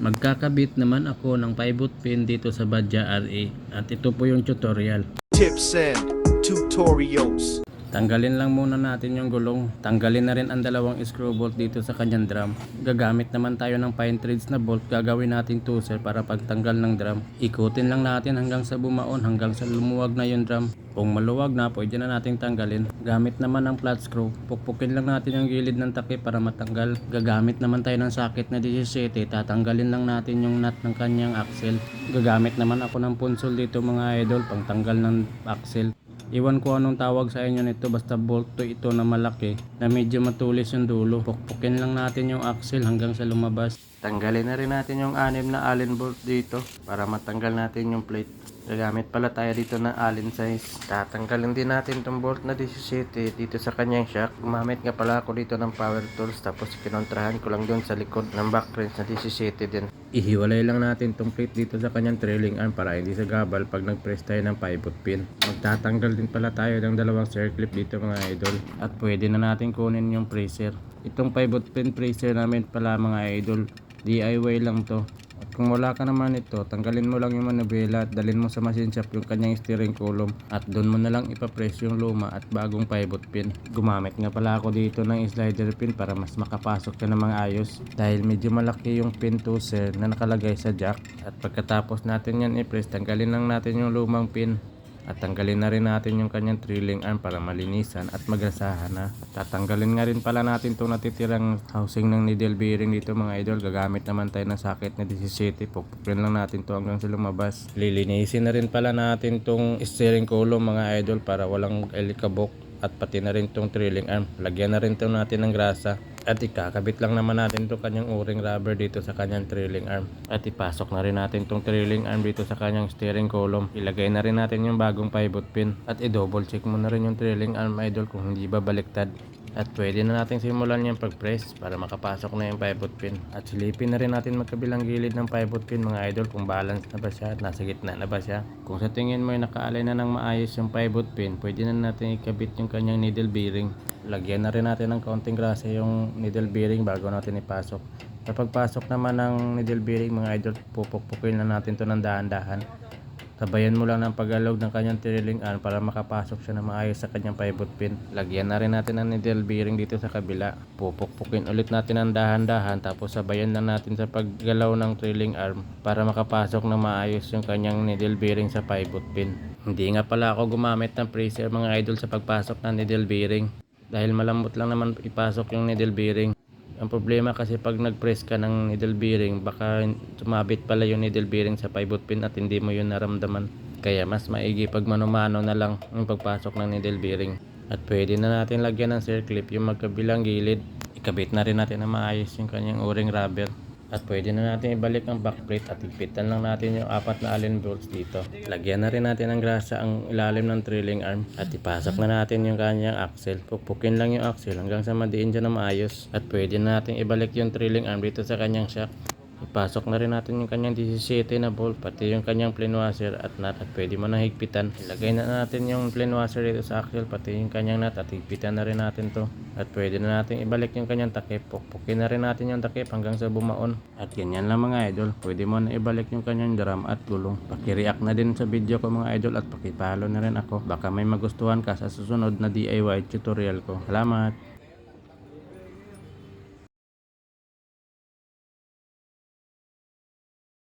Magkakabit naman ako ng pivot pin dito sa Badja RA at ito po yung tutorial. tips and tutorials. Tanggalin lang muna natin yung gulong. Tanggalin na rin ang dalawang screw bolt dito sa kanyang drum. Gagamit naman tayo ng pine threads na bolt. Gagawin natin tuser para pagtanggal ng drum. Ikutin lang natin hanggang sa bumaon, hanggang sa lumuwag na yung drum. Kung maluwag na, pwede na nating tanggalin. Gamit naman ng flat screw. Pukpukin lang natin yung gilid ng takip para matanggal. Gagamit naman tayo ng socket na 17. Tatanggalin lang natin yung nut ng kanyang axle. Gagamit naman ako ng punsol dito mga idol, pang tanggal ng axle. Iwan ko anong tawag sa inyo nito basta bolt to ito na malaki na medyo matulis yung dulo. Pukpukin lang natin yung axle hanggang sa lumabas. Tanggalin na rin natin yung anim na allen bolt dito para matanggal natin yung plate. Gagamit pala tayo dito ng allen size. Tatanggalin din natin tong bolt na 17 dito sa kanyang shock. Gumamit nga pala ako dito ng power tools tapos kinontrahan ko lang doon sa likod ng back wrench na 17 din. Ihiwalay lang natin tong plate dito sa kanyang trailing arm para hindi sa gabal pag nag-press tayo ng pivot pin. Magtatanggal din pala tayo ng dalawang circlip dito mga idol. At pwede na natin kunin yung bracer. Itong pivot pin bracer namin pala mga idol. DIY lang to. Kung wala ka naman ito, tanggalin mo lang yung manubela at dalhin mo sa machine shop yung kanyang steering column at doon mo na lang ipapress yung luma at bagong pivot pin. Gumamit nga pala ako dito ng slider pin para mas makapasok siya ng mga ayos dahil medyo malaki yung pin toser na nakalagay sa jack at pagkatapos natin yan i-press, tanggalin lang natin yung lumang pin at tanggalin na rin natin yung kanyang drilling arm para malinisan at magrasahan na. Tatanggalin nga rin pala natin itong natitirang housing ng needle bearing dito mga idol. Gagamit naman tayo ng socket na 17. Pupukpin lang natin to hanggang sa lumabas. Lilinisin na rin pala natin tong steering column mga idol para walang elikabok at pati na rin tong drilling arm. Lagyan na rin to natin ng grasa. At ikakabit lang naman natin to kanyang o-ring rubber dito sa kanyang trailing arm. At ipasok na rin natin tong trailing arm dito sa kanyang steering column. Ilagay na rin natin yung bagong pivot pin. At i-double check mo na rin yung trailing arm idol kung hindi ba baliktad. At pwede na natin simulan yung pag-press para makapasok na yung pivot pin. At silipin na rin natin magkabilang gilid ng pivot pin mga idol kung balance na ba siya at nasa gitna na ba siya. Kung sa tingin mo ay nakaalay na ng maayos yung pivot pin, pwede na natin ikabit yung kanyang needle bearing. Lagyan na rin natin ng kaunting grasa yung needle bearing bago natin ipasok. Sa pagpasok naman ng needle bearing mga idol, pupukpukin na natin to ng dahan-dahan. Sabayan mo lang ng pag-alog ng kanyang trailing arm para makapasok siya na maayos sa kanyang pivot pin. Lagyan na rin natin ng needle bearing dito sa kabila. Pupukpukin ulit natin ng dahan-dahan tapos sabayan lang natin sa paggalaw ng trailing arm para makapasok na maayos yung kanyang needle bearing sa pivot pin. Hindi nga pala ako gumamit ng preser mga idol sa pagpasok ng needle bearing dahil malambot lang naman ipasok yung needle bearing. Ang problema kasi pag nag-press ka ng needle bearing, baka sumabit pala yung needle bearing sa pivot pin at hindi mo yun naramdaman. Kaya mas maigi pag mano-mano na lang yung pagpasok ng needle bearing. At pwede na natin lagyan ng circlip yung magkabilang gilid. Ikabit na rin natin na maayos yung kanyang o-ring rubber. At pwede na natin ibalik ang backplate at ipitan lang natin yung apat na allen bolts dito. Lagyan na rin natin ng grasa ang ilalim ng trailing arm at ipasok na natin yung kanyang axle. Pupukin lang yung axle hanggang sa madiin dyan na maayos. At pwede na natin ibalik yung trailing arm dito sa kanyang shock. Ipasok na rin natin yung kanyang 17 na bolt, pati yung kanyang plain washer at nut at pwede mo na higpitan. Ilagay na natin yung plain washer dito sa axle, pati yung kanyang nut at higpitan na rin natin to. At pwede na natin ibalik yung kanyang takip. Pukpukin na rin natin yung takip hanggang sa bumaon. At ganyan lang mga idol, pwede mo na ibalik yung kanyang drum at gulong. Pakireact na din sa video ko mga idol at pakipalo na rin ako. Baka may magustuhan ka sa susunod na DIY tutorial ko. Salamat!